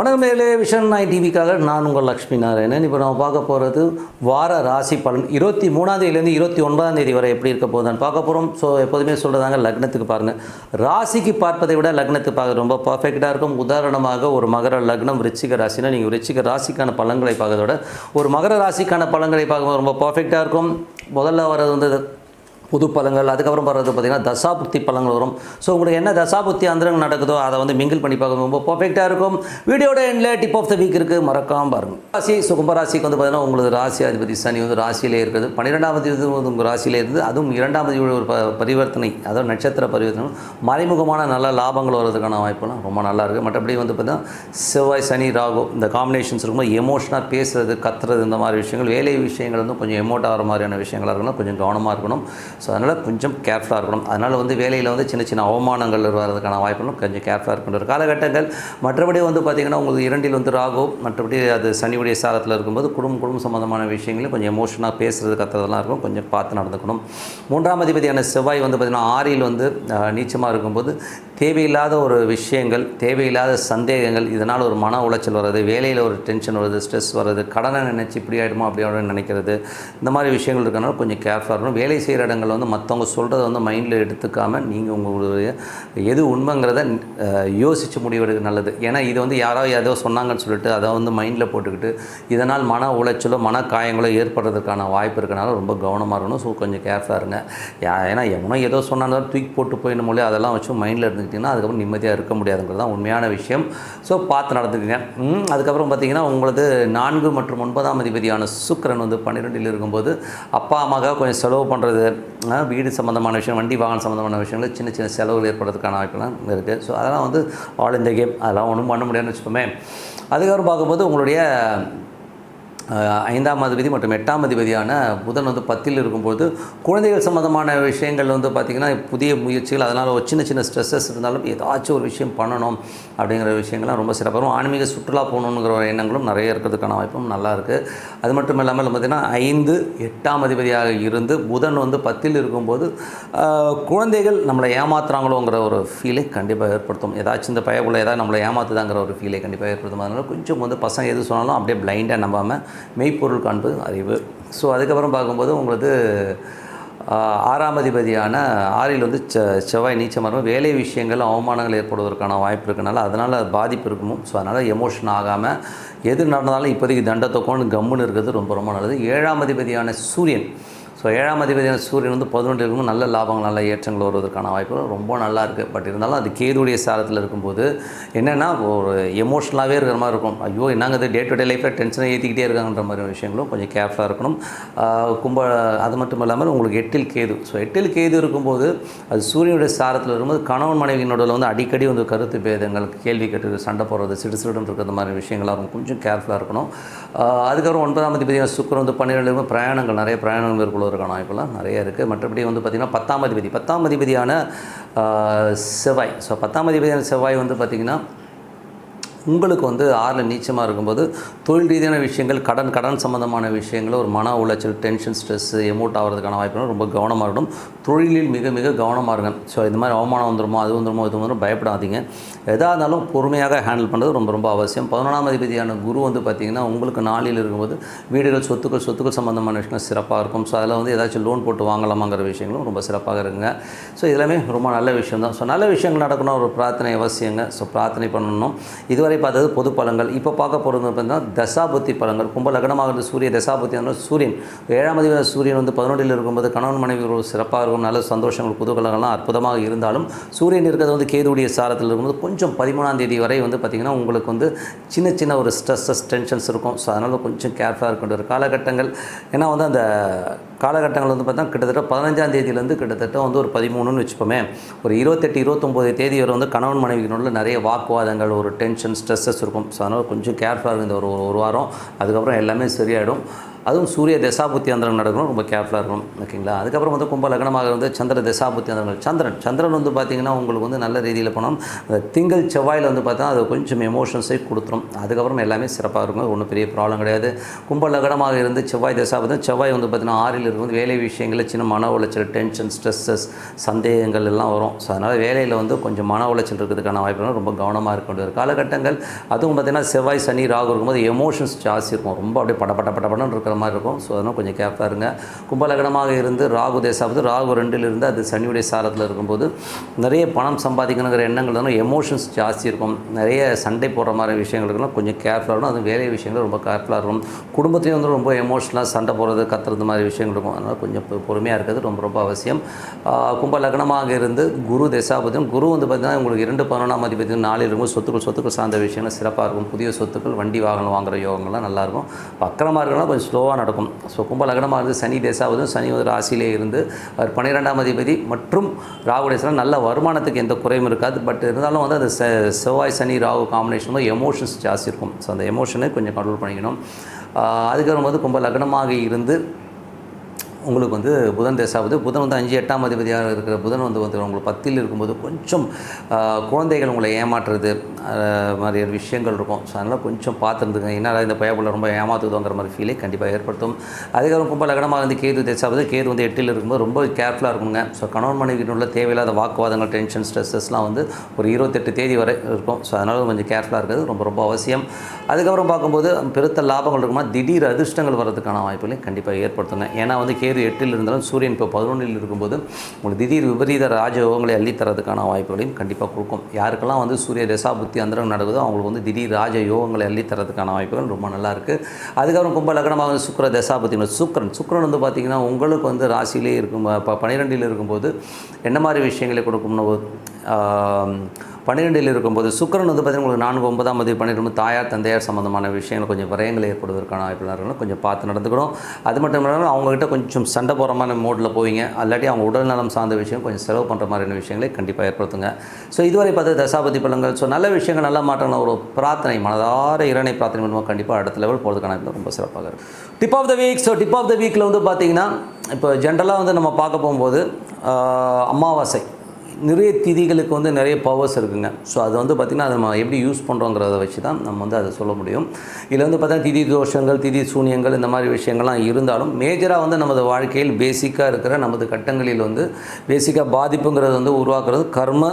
வணக்கம் மேலே விஷன் நாய் டிவிக்காக நான் உங்கள் லக்ஷ்மி நாராயணன். இப்போ நம்ம பார்க்க போகிறது வார ராசி பலன். இருபத்தி மூணாந்தேதியிலேருந்து இருபத்தி ஒன்பதாம் தேதி வரை எப்படி இருக்க போகுதுன்னு பார்க்க போகிறோம் ஸோ எப்போதுமே சொல்கிறதாங்க லக்னத்துக்கு பாருங்கள் ராசிக்கு பார்ப்பதை விட லக்னத்துக்கு பார்க்க ரொம்ப பர்ஃபெக்டாக இருக்கும். உதாரணமாக ஒரு மகர லக்னம் ரிச்சிக ராசினா நீங்கள் ரிச்சிக ராசிக்கான பலன்களை பார்க்கறத விட ஒரு மகர ராசிக்கான பலன்களை பார்க்கும்போது ரொம்ப பர்ஃபெக்டாக இருக்கும். முதல்ல வர்றது வந்து புது பழங்கள் அதுக்கப்புறம் வர்றது பார்த்திங்கன்னா தசாபுக்தி பழங்கள் வரும். ஸோ உங்களுக்கு என்ன தசாபுத்தி அந்தரங்கள் நடக்குதோ அதை வந்து மிங்கிள் பண்ணி பார்க்க ரொம்ப பர்ஃபெக்டாக இருக்கும். வீடியோட எண்டில் டிப் ஆஃப் த வீக் இருக்குது மறக்காம பாருங்கள் ராசி ஸோ கும்பராசிக்கு வந்து பார்த்தீங்கன்னா உங்களுக்கு ராசி அதிபதி சனி வந்து ராசியிலே இருக்குது. பன்னிரெண்டாம் தேதி வந்து உங்கள் ராசியிலே இருந்து அதுவும் இரண்டாம் தேதி ஒரு ப பரிவர்த்தனை அதாவது நட்சத்திர பரிவர்த்தனை மறைமுகமான நல்ல லாபங்கள் வர்றதுக்கான வாய்ப்புலாம் ரொம்ப நல்லா இருக்குது மற்றபடி வந்து பார்த்தீங்கன்னா செவ்வாய் சனி ராகு இந்த காம்பினேஷன்ஸ் இருக்கும்போது எமோஷனாக பேசுறது கத்துறது இந்த மாதிரி விஷயங்கள் வேலை விஷயங்கள் வந்து கொஞ்சம் எமோட் ஆகிற மாதிரியான விஷயங்களாக இருக்கணும் கொஞ்சம் கவனமாக இருக்கணும். ஸோ அதனால் கொஞ்சம் கேர்ஃபுல்லாக இருக்கணும். அதனால் வந்து வேலையில் வந்து சின்ன சின்ன அவமானங்கள் வர்றதுக்கான வாய்ப்புகளும் கொஞ்சம் கேர்ஃபுல்லாக இருக்கின்ற காலகட்டங்கள் மற்றபடி வந்து பார்த்திங்கன்னா உங்களுக்கு இரண்டில் வந்து ராகும் மற்றபடி அது சனியுடைய சாரத்தில் இருக்கும்போது குடும்பம் குடும்பம் சம்மந்தமான விஷயங்களையும் கொஞ்சம் எமோஷனாக பேசுறது கத்துறதெல்லாம் இருக்கும். கொஞ்சம் பார்த்து நடந்துக்கணும். மூன்றாம் அதிபதியான செவ்வாய் வந்து பார்த்திங்கன்னா ஆறில் வந்து நீச்சமாக இருக்கும்போது தேவையில்லாத ஒரு விஷயங்கள் தேவையில்லாத சந்தேகங்கள் இதனால் ஒரு மன உளைச்சல் வர்றது வேலையில் ஒரு டென்ஷன் வருது ஸ்ட்ரெஸ் வர்றது கடனை நினச்சி இப்படி ஆகிடுமோ அப்படி ஆகிடும் நினைக்கிறது இந்த மாதிரி விஷயங்கள் இருக்கனால கொஞ்சம் கேர்ஃபுல்லாக இருக்கணும். வேலை செய்கிற இடங்கள் வந்து மற்றவங்க சொல்கிறத வந்து மைண்டில் எடுத்துக்காமல் நீங்கள் உங்களுடைய எது உண்மைங்கிறத யோசித்து முடிவெடுக்க நல்லது. ஏன்னா இது வந்து யாரோ ஏதோ சொன்னாங்கன்னு சொல்லிட்டு அதை வந்து மைண்டில் போட்டுக்கிட்டு இதனால் மன உளைச்சலோ மன காயங்களோ ஏற்படுறதுக்கான வாய்ப்பு இருக்கனால ரொம்ப கவனமாக இருக்கணும். ஸோ கொஞ்சம் கேர்ஃபுல்லாக இருங்க. ஏன்னா எவனோ ஏதோ சொன்னாலும் தூக்கி போட்டு போயிடணும் போலே அதெல்லாம் வச்சு மைண்டில் நடந்துக்கிட்டிங்கன்னா அதுக்கப்புறம் நிம்மதியாக இருக்க முடியாதுங்கிறது தான் உண்மையான விஷயம். ஸோ பார்த்து நடந்துக்குங்க. அதுக்கப்புறம் பார்த்தீங்கன்னா உங்களது நான்கு மற்றும் ஒன்பதாம் அதிபதியான சுக்கிரன் வந்து பன்னிரெண்டில் இருக்கும்போது அப்பா அம்மாக்காக கொஞ்சம் செலவு பண்ணுறது வீடு சம்மந்தமான விஷயம் வண்டி வாகனம் சம்மந்தமான விஷயங்கள் சின்ன சின்ன செலவுகள் ஏற்படுறதுக்கான வாய்ப்புலாம் இருக்குது ஸோ அதெல்லாம் வந்து ஆல் இந்த கேம் அதெல்லாம் ஒன்றும் பண்ண முடியாதுன்னு வச்சுக்கோமே. அதுக்கப்புறம் பார்க்கும்போது உங்களுடைய ஐந்தாம் அதிபதி மற்றும் எட்டாம் அதிபதியான புதன் வந்து பத்தில் இருக்கும்போது குழந்தைகள் சம்மந்தமான விஷயங்கள் வந்து பார்த்திங்கன்னா புதிய முயற்சிகள் அதனால் ஒரு சின்ன சின்ன ஸ்ட்ரெஸ்ஸஸ் இருந்தாலும் ஏதாச்சும் ஒரு விஷயம் பண்ணணும் அப்படிங்கிற விஷயங்கள்லாம் ரொம்ப சிறப்பாக இருக்கும். ஆன்மீக சுற்றுலா போகணுங்கிற ஒரு எண்ணங்களும் நிறைய இருக்கிறதுக்கான வாய்ப்பும் நல்லா இருக்குது அது மட்டும் இல்லாமல் பார்த்திங்கன்னா ஐந்து எட்டாம் அதிபதியாக இருந்து புதன் வந்து பத்தில் இருக்கும்போது குழந்தைகள் நம்மளை ஏமாத்துறாங்களோங்கிற ஒரு ஃபீலை கண்டிப்பாக ஏற்படுத்தும். ஏதாச்சும் இந்த பயக்குள்ள ஏதாவது நம்மளை ஏமாத்துதாங்கிற ஒரு ஃபீலை கண்டிப்பாக ஏற்படுத்தும். அதனால் கொஞ்சம் வந்து பசங்க எது சொன்னாலும் அப்படியே பிளைண்டாக நம்பாமல் மெய்ப்பொருள் காண்பது அறிவு. ஸோ அதுக்கப்புறம் பார்க்கும்போது உங்களுக்கு ஆறாம் அதிபதியான ஆறில் வந்து செ செவ்வாய் நீச்சமரம் வேலை விஷயங்கள் அவமானங்கள் ஏற்படுவதற்கான வாய்ப்பு இருக்கனால அதனால் பாதிப்பு இருக்குமோ. ஸோ அதனால் எமோஷன் ஆகாமல் எது நடந்தாலும் இப்போதைக்கு தண்டத்தொக்கோன்னு கம்முன்னு இருக்கிறது ரொம்ப ரொம்ப நல்லது. ஏழாம் அதிபதியான சூரியன். ஸோ ஏழாம் அதிபதியான சூரியன் வந்து பதினொன்று இருக்கும் நல்ல லாபங்கள் நல்ல ஏற்றங்கள் வருவதற்கான வாய்ப்பு ரொம்ப நல்லா இருக்குது பட் இருந்தாலும் அது கேதுடைய சாரத்தில் இருக்கும்போது என்னென்னா ஒரு எமோஷ்னலாகவே இருக்கிற மாதிரி இருக்கும். ஐயோ என்னங்க இது? டே டு டே லைஃப்பில் டென்ஷனை ஏற்றிக்கிட்டே இருக்காங்கன்ற மாதிரி விஷயங்களும் கொஞ்சம் கேர்ஃபுல்லாக இருக்கணும். கும்ப அது மட்டும் இல்லாமல் உங்களுக்கு எட்டில் கேது. ஸோ எட்டில் கேது இருக்கும்போது அது சூரியனுடைய சாரத்தில் இருக்கும்போது கணவன் மனைவியினோட வந்து அடிக்கடி வந்து கருத்து பேதங்கள் கேள்வி கேட்டு சண்டை போடுறது சிடு சிடுன்னு இருக்கிற மாதிரி விஷயங்களாக இருக்கும். கொஞ்சம் கேர்ஃபுல்லாக இருக்கணும். அதுக்கப்புறம் ஒன்பதாம் அதிபதியான சுக்கரம் வந்து பன்னிரெண்டு பிரயாணங்கள் நிறைய பிரயாணங்கள் மேற்கொள்வதற்கான வாய்ப்புலாம் நிறைய இருக்குது மற்றபடி வந்து பார்த்திங்கன்னா பத்தாம் அதிபதி. பத்தாம் அதிபதியான செவ்வாய். ஸோ பத்தாம் அதிபதியான செவ்வாய் வந்து பார்த்திங்கன்னா உங்களுக்கு வந்து ஆறில் நீச்சமாக இருக்கும்போது தொழில் ரீதியான விஷயங்கள் கடன் கடன் சம்மந்தமான விஷயங்கள் ஒரு மன உளைச்சல் டென்ஷன் ஸ்ட்ரெஸ்ஸு எமோட் ஆகிறதுக்கான வாய்ப்புகள் ரொம்ப கவனமாக இருக்கணும். தொழிலில் மிக மிக கவனமாக இருங்க ஸோ இந்த மாதிரி அவமானம் வந்துருமோ அது வந்துருமோ இது வந்துடும் பயப்படாதீங்க. எதாக இருந்தாலும் பொறுமையாக ஹேண்டில் பண்ணுறது ரொம்ப ரொம்ப அவசியம். பதினொன்றாம் அதிபதியான குரு வந்து பார்த்திங்கன்னா உங்களுக்கு நாளில் இருக்கும்போது வீடுகள் சொத்துக்கள் சொத்துக்கள் சம்மந்தமான விஷயங்கள் சிறப்பாக இருக்கும். ஸோ அதில் வந்து ஏதாச்சும் லோன் போட்டு வாங்கலாமாங்கிற விஷயங்களும் ரொம்ப சிறப்பாக இருக்குங்க. ஸோ இதெல்லாமே ரொம்ப நல்ல விஷயம் தான். ஸோ நல்ல விஷயங்கள் நடக்கணும் ஒரு பிரார்த்தனை அவசியங்க. ஸோ பிரார்த்தனை பண்ணணும். இதுவரை பார்த்தது பொது பழங்கள் இப்போ பார்க்க போகிறது பார்த்தீங்கன்னா தசாபுத்தி பலங்கள் கும்ப லக்னமாக இருந்த சூரிய தசாபுத்தி சூரியன். ஏழாம் அதிபதி சூரியன் வந்து பதினொன்றில் இருக்கும்போது கணவன் மனைவி ஒரு சிறப்பாக இருக்கும். நல்ல சந்தோஷங்கள் புதுகலங்கள்லாம் அற்புதமாக இருந்தாலும் சூரியன் இருக்கிறது வந்து கேதுடைய சாரத்தில் இருக்கும்போது கொஞ்சம் பதிமூணாம் தேதி வரை வந்து பார்த்திங்கன்னா உங்களுக்கு வந்து சின்ன சின்ன ஒரு ஸ்ட்ரெஸ்ஸஸ் டென்ஷன்ஸ் இருக்கும். ஸோ அதனால் கொஞ்சம் கேர்ஃபுல்லாக இருக்கின்ற ஒரு காலகட்டங்கள். ஏன்னா வந்து அந்த காலகட்டங்கள் வந்து பார்த்தா கிட்டத்தட்ட பதினஞ்சாம் தேதியிலேருந்து கிட்டத்தட்ட வந்து ஒரு பதிமூணுன்னு வச்சுப்போமே. ஒரு இருபத்தெட்டு இருபத்தொம்போது தேதி வரை வந்து கணவன் மனைவியினுள்ள நிறைய வாக்குவாதங்கள் ஒரு டென்ஷன் ஸ்ட்ரெஸ்ஸஸ் இருக்கும். ஸோ அதனால் கொஞ்சம் கேர்ஃபுல்லாக இருக்கும் இந்த ஒரு ஒரு வாரம். அதுக்கப்புறம் எல்லாமே சரியாயிடும். அதுவும் சூரிய தசாபுத்தி அந்தரம் நடக்கணும். ரொம்ப கேர்ஃபுல்லாக இருக்கணும். ஓகேங்களா? அதுக்கப்புறம் வந்து கும்ப லக்னமாக வந்து சந்திர தசாபுத்தி அந்தரங்கள் சந்திரன். சந்திரன் வந்து பார்த்திங்கன்னா உங்களுக்கு வந்து நல்ல ரீதியில் போனோம். அந்த திங்கள் செவ்வாயில் வந்து பார்த்தா அது கொஞ்சம் எமோஷன்ஸை கொடுத்துரும். அதுக்கப்புறம் எல்லாமே சிறப்பாக இருக்கும். ஒன்றும் பெரிய ப்ராப்ளம் கிடையாது. கும்ப லக்னமாக இருந்து செவ்வாய் தசாபுத்தி செவ்வாய் வந்து பார்த்திங்கன்னா ஆறில் இருக்கும்போது வேலை விஷயங்களில் சின்ன மன உளைச்சல் டென்ஷன் ஸ்ட்ரெஸ்ஸஸ் சந்தேகங்கள் எல்லாம் வரும். ஸோ அதனால் வேலையில் வந்து கொஞ்சம் மன உளைச்சல் இருக்கிறதுக்கான வாய்ப்புகள் ரொம்ப கவனமாக இருக்க வேண்டிய ஒரு காலகட்டங்கள் அதுவும் பார்த்திங்கன்னா செவ்வாய் சனி ராகு இருக்கும்போது எமோஷன்ஸ் ஜாஸ்தி இருக்கும். ரொம்ப அப்படியே பட பட பட இருக்கிற மாதிரி இருக்கும். ஸோ அதனால் கொஞ்சம் கேர்ஃபுல்லாக இருங்க. கும்பலகனமாக இருந்து ராகு தேசாவது ராகு ரெண்டில் இருந்து அது சனியுடைய சாரத்தில் இருக்கும்போது நிறைய பணம் சம்பாதிக்கணுங்கிற எண்ணங்கள் வந்து எமோஷன்ஸ் ஜாஸ்தி இருக்கும். நிறைய சண்டை போடுற மாதிரி விஷயங்களுக்கெல்லாம் கொஞ்சம் கேர்ஃபுல்லாக இருக்கும் அது வேலை விஷயங்கள் ரொம்ப கேர்ஃபுல்லாக இருக்கும் குடும்பத்தையும் வந்து ரொம்ப எமோஷனலாக சண்டை போடுறது கத்துறது மாதிரி விஷயங்கள் இருக்கும் அதனால் கொஞ்சம் பொறுமையாக இருக்கிறது ரொம்ப ரொம்ப அவசியம். கும்ப லக்னமாக இருந்து குரு தசாபதியும் குரு வந்து பார்த்திங்கன்னா உங்களுக்கு இரண்டு பதினொன்றாம் அதிபதி நாளில் இருக்கும் சொத்துக்கள் சொத்துக்கள் சார்ந்த விஷயங்கள் சிறப்பாக இருக்கும். புதிய சொத்துக்கள் வண்டி வாகனம் வாங்குற யோகங்கள்லாம் நல்லாயிருக்கும் வக்கரமாக இருக்கலாம் கொஞ்சம் ஸ்லோவாக நடக்கும். ஸோ கும்ப லக்னமாக இருந்து சனி தேசாவதும் சனி ஒரு ராசியிலே இருந்து அவர் பன்னிரெண்டாம் அதிபதி மற்றும் ராகு தேசம் நல்ல வருமானத்துக்கு எந்த குறையும் இருக்காது. பட் இருந்தாலும் வந்து அந்த செவ்வாய் சனி ராகு காம்பினேஷன் வந்து எமோஷன்ஸ் ஜாஸ்தி இருக்கும். ஸோ அந்த எமோஷனை கொஞ்சம் கண்ட்ரோல் பண்ணிக்கணும். அதுக்கப்புறம் வந்து கும்ப லக்னமாக இருந்து உங்களுக்கு வந்து புதன் தசாவது புதன் வந்து அஞ்சு எட்டாம் அதிபதியாக இருக்கிற புதன் வந்து வந்து உங்களுக்கு பத்தில் இருக்கும்போது கொஞ்சம் குழந்தைகள் உங்களை ஏமாற்றுறது மாதிரியான மாதிரி விஷயங்கள் இருக்கும். ஸோ அதனால் கொஞ்சம் பார்த்துருந்துங்க என்னால் இந்த பயப்புள்ள ரொம்ப ஏமாத்துதோங்கிற மாதிரி ஃபீலே கண்டிப்பாக ஏற்படுத்தும். அதுக்கப்புறம் கும்ப லக்னமாக வந்து கேது தேசாவது கேது வந்து எட்டில் இருக்கும்போது ரொம்ப கேர்ஃபுல்லாக இருக்குங்க ஸோ கணவன் மனைவிக்கு உள்ள தேவையில்லாத வாக்குவாதங்கள் டென்ஷன் ஸ்ட்ரெஸ்ஸஸ்லாம் வந்து ஒரு இருபத்தெட்டு தேதி வரை இருக்கும். ஸோ அதனால் கொஞ்சம் கேர்ஃபுல்லாக இருக்கிறது ரொம்ப ரொம்ப அவசியம். அதுக்கப்புறம் பார்க்கும்போது பெருத்த லாபங்கள் இருக்குமா? திடீர் அதிர்ஷ்டங்கள் வரதுக்கான வாய்ப்புகளையும் கண்டிப்பாக ஏற்படுத்துங்க. ஏன்னா வந்து கேது எட்டில் இருந்தாலும் சூரியன் இப்போ பதினொன்றில் இருக்கும்போது உங்களுக்கு திடீர் விபரீத ராஜயோகங்களை அள்ளி தரதுக்கான வாய்ப்புகளையும் கண்டிப்பாக கொடுக்கும். யாருக்கெல்லாம் வந்து சூரிய தசா புத்தி அந்தரம் நடக்குதோ அவங்களுக்கு வந்து திடீர் ராஜ யோகங்களை அள்ளித்தரதுக்கான வாய்ப்புகள் ரொம்ப நல்லா இருக்குது அதுக்கப்புறம் கும்ப லக்னமாக வந்து சுக்கர தசா புத்தி சுக்கரன். சுக்கிரன் வந்து பார்த்திங்கன்னா உங்களுக்கு வந்து ராசியிலே இருக்கும் இப்போ பன்னிரெண்டில் இருக்கும்போது என்ன மாதிரி விஷயங்களை கொடுக்கும்னு பன்னிரெண்டில் இருக்கும்போது சுக்கரன் வந்து பார்த்திங்கன்னா உங்களுக்கு நான்கு ஒன்பதாம் தேதி பன்னிரெண்டு தாயார் தந்தையார் சம்மந்தமான விஷயங்கள் கொஞ்சம் விரயங்கள் ஏற்படுவதற்கான வாய்ப்புகள் இருக்கணும் கொஞ்சம் பார்த்து நடந்துக்கணும். அது மட்டும் இல்லாமல் அவங்ககிட்ட கொஞ்சம் சண்டை போகிற மாதிரி மோடில் போவீங்க. அல்லாட்டி அவங்க உடல்நலம் சார்ந்த விஷயம் கொஞ்சம் செலவு பண்ணுற மாதிரியான விஷயங்களை கண்டிப்பாக ஏற்படுத்துங்க. ஸோ இதுவரை பார்த்து தசாபதி பலன்கள். ஸோ நல்ல விஷயங்கள் நல்ல மாற்றங்கள் ஒரு பிரார்த்தனை மனதார இரணை பிரார்த்தனை மூலமாக கண்டிப்பாக அடுத்த லெவல் போகிறதுக்கான ரொம்ப சிறப்பாக இருக்கும் tip of the week so tip of the வீக்கில் வந்து பார்த்தீங்கன்னா இப்போ ஜென்ரலாக வந்து நம்ம பார்க்க போகும்போது அமாவாசை. நிறைய திதிகளுக்கு வந்து நிறைய பவர்ஸ் இருக்குங்க. ஸோ அது வந்து பார்த்திங்கன்னா அதை நம்ம எப்படி யூஸ் பண்ணுறோங்கிறத வச்சு தான் நம்ம வந்து அதை சொல்ல முடியும். இதில் வந்து பார்த்தா திதி தோஷங்கள் திதி சூனியங்கள் இந்த மாதிரி விஷயங்கள்லாம் இருந்தாலும் மேஜராக வந்து நமது வாழ்க்கையில் பேசிக்காக இருக்கிற நமது கட்டங்களில் வந்து பேசிக்காக பாதிப்புங்கிறது வந்து உருவாக்குறது கர்ம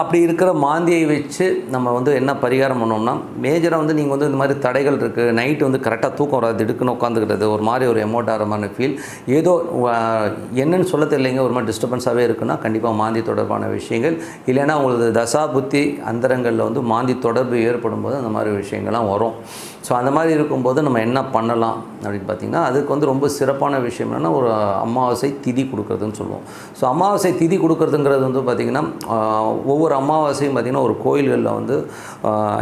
அப்படி இருக்கிற மாந்தியை வச்சு நம்ம வந்து என்ன பரிகாரம் பண்ணோம்னா மேஜராக வந்து நீங்கள் வந்து இந்த மாதிரி தடைகள் இருக்குது நைட்டு வந்து கரெக்டாக தூக்கம் வராது திடுக்குன்னு உட்காந்துக்கிறது ஒரு மாதிரி ஒரு எமோட் ஆகிற மாதிரி ஃபீல் ஏதோ என்னன்னு சொல்ல தெரியலைங்க ஒரு மாதிரி டிஸ்டர்பன்ஸாகவே இருக்குன்னா கண்டிப்பாக மாந்தி தொடர்பான விஷயங்கள். இல்லைன்னா உங்களுக்கு தசா புத்தி அந்தரங்களில் வந்து மாந்தி தொடர்பு ஏற்படும் போது அந்த மாதிரி விஷயங்கள்லாம் வரும். ஸோ அந்த மாதிரி இருக்கும்போது நம்ம என்ன பண்ணலாம் அப்படின்னு பார்த்திங்கன்னா அதுக்கு வந்து ரொம்ப சிறப்பான விஷயம் என்னென்னா ஒரு அமாவாசை திதி கொடுக்குறதுன்னு சொல்லுவோம். ஸோ அமாவாசை திதி கொடுக்குறதுங்கிறது வந்து பார்த்திங்கன்னா ஒவ்வொரு அமாவாசையும் பார்த்திங்கன்னா ஒரு கோயில்களில் வந்து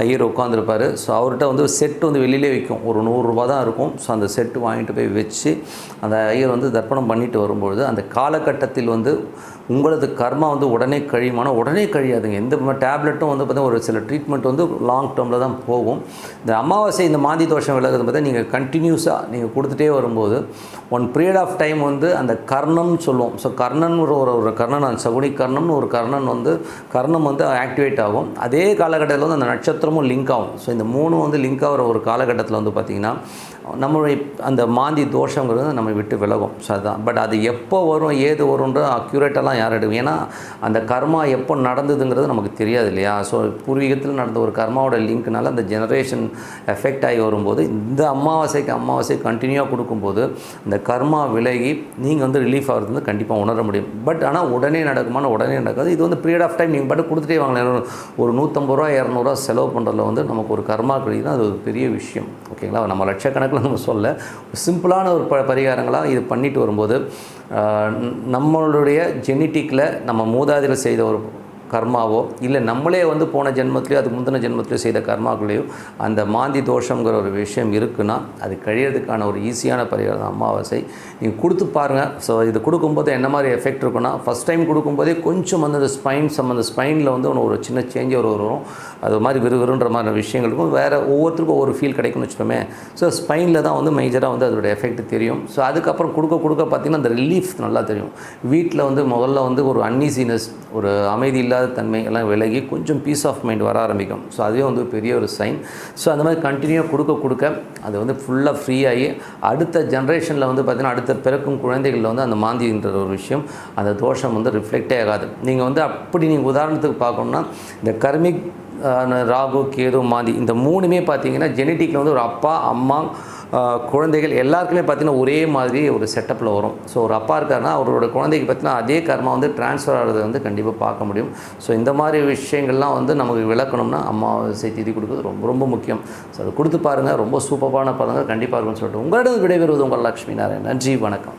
ஐயர் உட்காந்துருப்பார் ஸோ அவர்கிட்ட வந்து செட்டு வந்து வெளியிலே விற்கும் ஒரு நூறுரூபா தான் இருக்கும். ஸோ அந்த செட்டு வாங்கிட்டு போய் வச்சு அந்த ஐயர் வந்து தர்ப்பணம் பண்ணிட்டு வரும்பொழுது அந்த காலகட்டத்தில் வந்து உங்களது கர்மா வந்து உடனே கழியுமானா உடனே கழியாதுங்க. எந்த டேப்லெட்டும் வந்து பார்த்தீங்கன்னா ஒரு சில ட்ரீட்மெண்ட் வந்து லாங் டேர்மில் தான் போகும். இந்த அமாவாசை இந்த மாந்தி தோஷம் விலகுது பார்த்தா நீங்கள் கண்டினியூஸாக நீங்கள் கொடுத்துட்டே வரும்போது ஒன் பீரியட் ஆஃப் டைம் வந்து அந்த கர்ணம்னு சொல்லுவோம். ஸோ கர்ணன் ஒரு ஒரு கர்ணன் அந்த சகுனி கர்ணம்னு ஒரு கர்ணன் வந்து கர்ணம் வந்து ஆக்டிவேட் ஆகும். அதே காலகட்டத்தில் வந்து அந்த நட்சத்திரமும் லிங்க் ஆகும். ஸோ இந்த மூணும் வந்து லிங்க் ஆகிற ஒரு காலகட்டத்தில் வந்து பார்த்திங்கன்னா நம்மளுடைய அந்த மாந்தி தோஷங்கிறது நம்ம விட்டு விலகும். ஸோ அதுதான் பட் அது எப்போ வரும் ஏது வரும்ன்ற அக்யூரேட்டெல்லாம் யார் எடுக்கும் ஏன்னா அந்த கர்மா எப்போ நடந்ததுங்கிறது நமக்கு தெரியாது இல்லையா? ஸோ பூர்வீகத்தில் நடந்த ஒரு கர்மாவோட லிங்க்னால அந்த ஜெனரேஷன் எஃபெக்ட் ஆகி வரும்போது இந்த அமாவாசைக்கு அமாவாசை கண்டினியூவாக கொடுக்கும்போது இந்த கர்மா விலகி நீங்கள் வந்து ரிலீஃப் ஆகிறது வந்து கண்டிப்பாக உணர முடியும். பட் ஆனால் உடனே நடக்குமான உடனே நடக்காது. இது வந்து பீரியட் ஆஃப் டைம் நீங்கள் பாட்டு கொடுத்துட்டே வாங்கலாம் ஒரு நூற்றம்பது ரூபா இரநூறுவா செலவு பண்ணுறதுல வந்து நமக்கு ஒரு கர்மா கிடைக்குதுன்னா அது ஒரு பெரிய விஷயம். ஓகேங்களா நம்ம லட்சக்கணக்கில் நம்ம சொல்ல சிம்பிளான ஒரு ப பரிகாரங்களாக இது பண்ணிட்டு வரும்போது நம்மளுடைய ஜெனட்டிக்கில் நம்ம மூதாதையில் செய்த ஒரு கர்மாவோ இல்லை நம்மளே வந்து போன ஜென்மத்திலையோ அதுக்கு முந்தின ஜென்மத்திலையோ செய்த கர்மாக்களையோ அந்த மாந்தி தோஷங்கிற ஒரு விஷயம் இருக்குன்னா அது கழியறதுக்கான ஒரு ஈஸியான பரிகாரம் அமாவாசை. நீங்கள் கொடுத்து பாருங்கள் ஸோ இது கொடுக்கும்போது என்ன மாதிரி எஃபெக்ட் இருக்குன்னா ஃபஸ்ட் டைம் கொடுக்கும்போதே கொஞ்சம் வந்து அந்த ஸ்பைன் சம்மந்த ஸ்பைனில் வந்து ஒன்று ஒரு சின்ன சேஞ்ச் ஒரு வரும் அது மாதிரி விறுவிறுன்ற மாதிரி விஷயங்களுக்கும் வேறு ஒவ்வொருத்தருக்கும் ஒவ்வொரு ஃபீல் கிடைக்கும்னு வச்சுக்கோமே. ஸோ ஸ்பைனில் தான் வந்து மேஜராக வந்து அதோட எஃபெக்ட் தெரியும். ஸோ அதுக்கப்புறம் கொடுக்க கொடுக்க பார்த்திங்கன்னா அந்த ரிலீஃப் நல்லா தெரியும். வீட்டில் வந்து முதல்ல வந்து ஒரு அன்ஈசினஸ் ஒரு அமைதி இல்லாத தன்மை எல்லாம் விலகி கொஞ்சம் பீஸ் ஆஃப் மைண்ட் வர ஆரம்பிக்கும். ஸோ அதுவே வந்து பெரிய ஒரு சைன் ஸோ அந்த மாதிரி கண்டினியூவாக கொடுக்க கொடுக்க அது வந்து ஃபுல்லாக ஃப்ரீ ஆகி அடுத்த ஜென்ரேஷனில் வந்து பார்த்திங்கன்னா அடுத்த பிறக்கும் குழந்தைகளில் வந்து அந்த மாந்தின்ற ஒரு விஷயம். அந்த தோஷம் வந்து ரிஃப்ளெக்டே ஆகாது. நீங்கள் வந்து அப்படி நீங்கள் உதாரணத்துக்கு பார்க்கணும்னா இந்த கர்மிக் ராகு கேது மாந்தி இந்த மூணுமே பார்த்தீங்கன்னா ஜெனட்டிக்கில் வந்து ஒரு அப்பா அம்மா குழந்தைகள் எல்லாருக்குமே பார்த்தீங்கன்னா ஒரே மாதிரி ஒரு செட்டப்பில் வரும். ஸோ ஒரு அப்பா இருக்காருன்னா அவரோட குழந்தைக்கு பார்த்தீங்கன்னா அதே கர்மா வந்து ட்ரான்ஸ்ஃபர் ஆகிறது வந்து கண்டிப்பாக பார்க்க முடியும். ஸோ இந்த மாதிரி விஷயங்கள்லாம் வந்து நமக்கு விளக்கணும்னா அம்மாவாசை திதி கொடுக்குறது ரொம்ப ரொம்ப முக்கியம். ஸோ அதை கொடுத்து பாருங்கள் ரொம்ப சூப்பரான பதங்கள் கண்டிப்பாக இருக்கும்னு சொல்லிட்டு உங்களிடம் விடைபெறுவது உங்கள் லக்ஷ்மி நாராயண் நன்றி வணக்கம்.